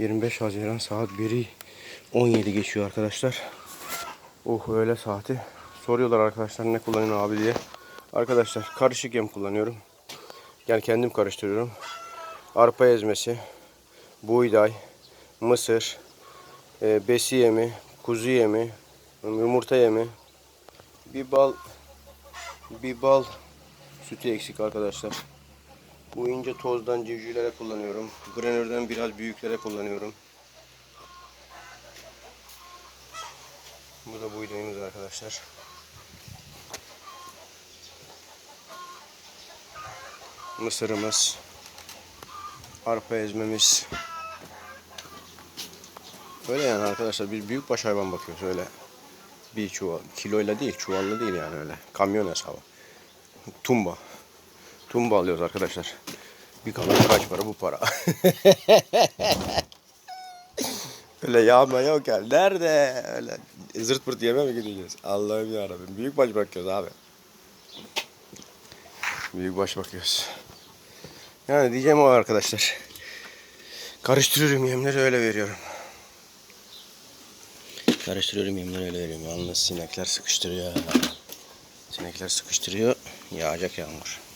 25 Haziran saat 1'i 17 geçiyor arkadaşlar. Oh öğle saati. Soruyorlar arkadaşlar ne kullanıyorsun abi diye. Arkadaşlar karışık yem kullanıyorum. Yani kendim karıştırıyorum. Arpa ezmesi, buğday, mısır, e, besi yemi, kuzu yemi, yumurta yemi, bir bal, bir bal sütü eksik arkadaşlar. Bu ince tozdan civcivlere kullanıyorum. Granörden biraz büyüklere kullanıyorum. Bu da buğdayımız arkadaşlar. Mısırımız. Arpa ezmemiz. Öyle yani arkadaşlar biz büyükbaş hayvan bakıyoruz öyle. Bir çuval, kiloyla değil, çuvalla değil yani öyle. Kamyon hesabı. Tumba. Tumba alıyoruz arkadaşlar. Bir kamyon kaç para bu para. öyle yağma yok yani. Nerede? Öyle zırt pırt yeme mi gideceğiz? Allah'ım yarabbim. Büyük baş bakıyoruz abi. Büyük baş bakıyoruz. Yani diyeceğim o arkadaşlar. Karıştırıyorum yemleri öyle veriyorum. Karıştırıyorum yemleri öyle veriyorum. Yalnız sinekler sıkıştırıyor. Sinekler sıkıştırıyor. Yağacak yağmur.